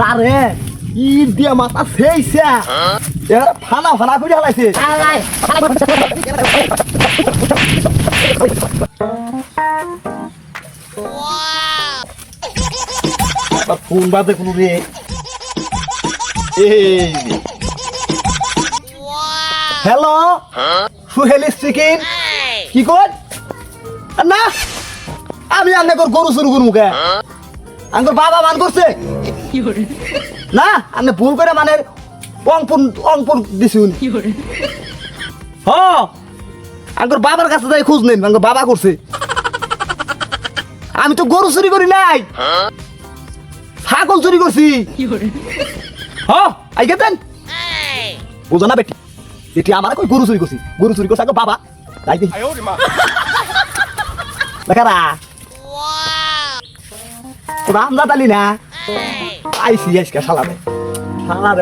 তারে। ইট দিয়া মাথা সেইছে এবার ফানা ফানা করে হালাইছে। ফোন বাদে কোনো রে। হ্যালো? সুহেল স্পিকিং কি? কর না আমি আন্নে কর গরু শুরু করব কে? আঙ্গুর বাবা মান করছে। না আমি ভুল করে মানে অঙ্কুর অঙ্কুর দিছুন হ আঙ্গুর বাবার কাছে যাই খোঁজ নেন আঙ্গুর বাবা করছে। আমি তো গরু চুরি করি নাই। ছাগল চুরি করছি। হ আই গেতেন বুঝো না বেটি বেটি আমার কই গরু চুরি করছি? গরু চুরি করছে আঙ্গুর বাবা। তাই দেখারা ওরা আমরা তালি না। আইসি আজকে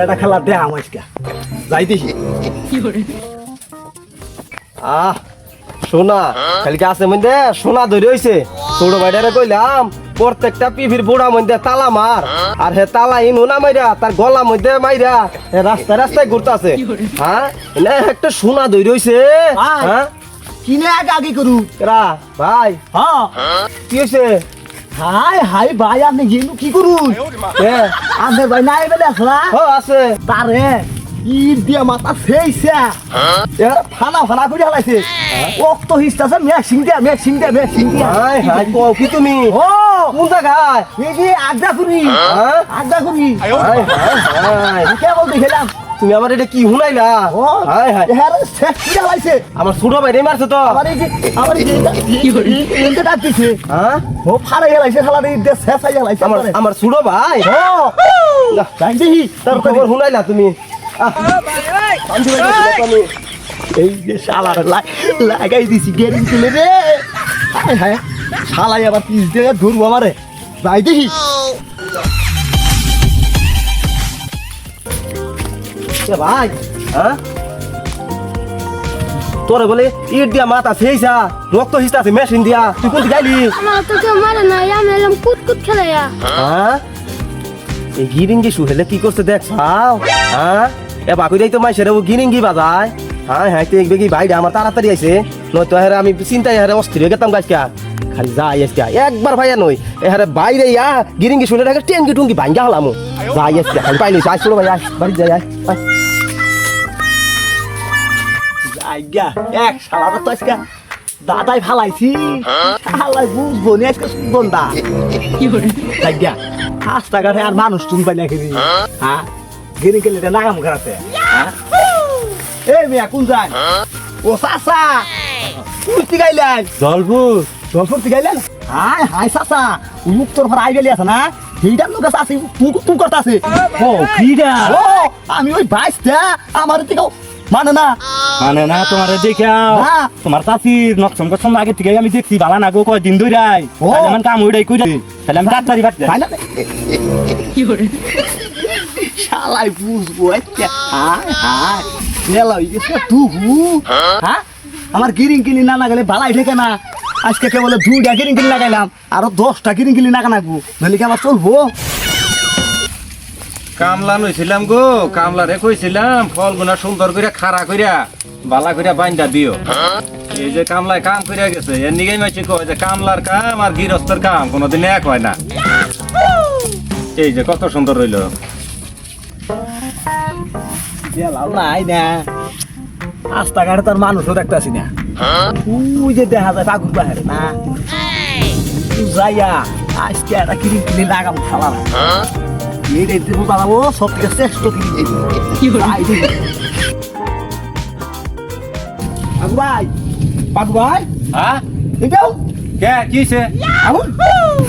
এটা খেলা দে আজকে। দেখি আহ সোনা কালকে আছে মধ্যে সোনা ধরে হইছে। ছোট ভাইটারে কইলাম প্রত্যেকটা পিভির বুড়া মধ্যে তালা মার। আর হে তালা ইন উনা মাইরা তার গলা মধ্যে মাইরা হে রাস্তায় রাস্তায় ঘুরতাছে। হ্যাঁ? না একটা সোনা ধরে হইছে। ভাই। হ্যাঁ? কিনে আগে আগে করু। রা ভাই। হ্যাঁ। কি হইছে? হাই হাই ভাই আপনি গেলু কি করুন আপনি ভাই নাই বেলে আসলা। ও আছে। তারে ইট দিয়া মাথা সেইছে ফানা ফানা করে হালাইছে। রক্ত হিসটাছে মেক্সিং দিয়া মেক্সিং দিয়া মেক্সিং দিয়া। হাই হাই কও কি তুমি? ও কোন জায়গায় এই যে আড্ডা করি? আড্ডা করি। High high high. কে বলতে গেলাম? তুমি আমার এটা কি হুনাইলা? ও হাই হাই হ্যাঁ শেষ করে আমার ছোট ভাইটাই মারছে তো। আমার এই যে আমার এই যে এনতে ডাকতেছে। হ্যাঁ? ও ফাড়ে শেষ হয়ে গেলাইছে আমার আমার ছোট ভাই। ও তার খবর তুমি। শান্তি বাড়ি আমি। এই যে শালার লাগাই দিছি গেরিং তুলে রে। হায় হায়। শালাই আবার পিস দিয়ে ধরবো আমারে। যাই দেখি। ভাই হ্যাঁ? তোরে বলে ইট দিয়া মাথা সেইসা রক্ত আছে মেশিন দিয়া তুই কোন গাইলি আমার তো কেউ মারে না আমি এলাম কুট কুট খেলে হ্যাঁ? এই গিরিঙ্গি সুহেলে কি করছে দেখ পাও হ্যাঁ? এ বাকু যাই তো মাইসে রে ও গিরিঙ্গি বাজায়। হ্যাঁ হ্যাঁ তুই একবে কি ভাই আমার তাড়াতাড়ি আইছে। নয়তো হ্যাঁ আমি চিন্তায় অস্থির হয়ে গেতাম গাছকা খালি যাই আজকে একবার ভাইয়া নই এহারে বাইরে ইয়া গিরিঙ্গি শুনে রাখে টেঙ্গি টুঙ্গি ভাঙ্গা হলাম যাই আজকে আমি পাইলি আইস চলো ভাই বাড়ি যাই আয়। আজ্ঞা এক শালার তো আজকে দাদাই ফালাইছি। শালাই বুঝব নি আজকে সুন্দর আজ্ঞা রাস্তাঘাটে আর মানুষ তুমি পাই না খেলি হ্যাঁ? গেরিং এটা নাগাম খারাপে হ্যাঁ? এই মেয়া কোন যায় ও চাচা কুর্তি গাইলেন। জলপুর। জলপুরতি গাইলেন? হাই হাই চাচা উত্তর ভাড়া আই গেলি আছে না? সেইটার লোক আছে তুই তুই কথা ও কিডা ও আমি ওই বাইশটা আমার থেকে মানে না। মানে না তোমার দেখাও তোমার চাষির নকশন করছন আগে থেকে আমি দেখছি বালা না গো কয়দিন ধরে ও। আমার কাম উড়াই কইরা তাহলে আমি ডাক্তারি না শালাই বুঝব একটা হয়ে গেছে তুহু হ্যাঁ? আমার গিরিং কিনি না লাগালে বালাই ঠেকে না। আজকে কেবল দুইটা গিরিং কিনি লাগাইলাম আরও দশটা গিরিং কিনি লাগা নাকবো নইলে কি আমার চলবো? কামলা নইছিলাম গো কামলা রে কইছিলাম ফল গুনা সুন্দর করে খাড়া কইরা বালা কইরা বাইন্দা দিও। এই যে কামলায় কাম কইরা গেছে এর নিগেই মাইছে কয় যে কামলার কাম আর গৃহস্থর কাম কোনোদিন এক হয় না। এই যে কত সুন্দর রইল। নাই না রাস্তাঘাটে তার মানুষও দেখতেছি না। ওই যে দেখা যায় বাহারে না যাইয়া আজকে একটা কিনে লাগাম খালা এইটাই দেবো বানাবো সব থেকে শ্রেষ্ঠ ভাই ভাই হ্যাঁ এটাও কে কি হইছে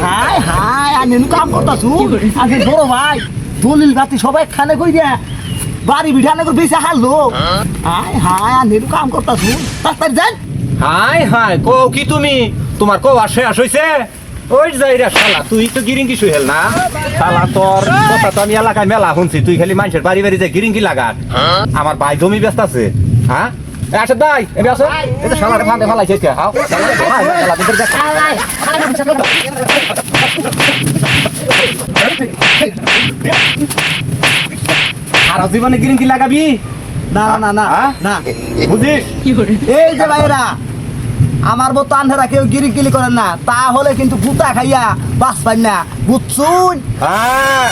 হাই হাই আর নেনু কাম করতাছু আজকে বড় ভাই দলিল বাতি সবাই খানে কই দিয়া বাড়ি বিঠানে করে বেশি হারলো হাই হাই কাম করতাছু। তাড়াতাড়ি যান। হাই হাই কো কি তুমি? তোমার কো আসে আস হইছে? ওই যাই রে শালা তুই তো গিরিঙ্গি সুহেল না? শালা তোর কথা তো আমি এলাকায় মেলা শুনছি তুই খালি মানুষের বাড়ি বাড়ি যে গিরিঙ্গি লাগার আমার ভাই জমি ব্যস্ত আছে। হ্যাঁ? এ আসে ভাই এবে আসো। ফাঁদে ফালাইছে কে হাও। সারা গ্রিন টি লাগাবি? না না না? না। বুঝিস? এই যে ভাইরা আমার মতো আন্ধারা কেউ গিরি গিলি করেন না। তাহলে কিন্তু গুতা খাইয়া বাস পাই না। বুঝছুন? হ্যাঁ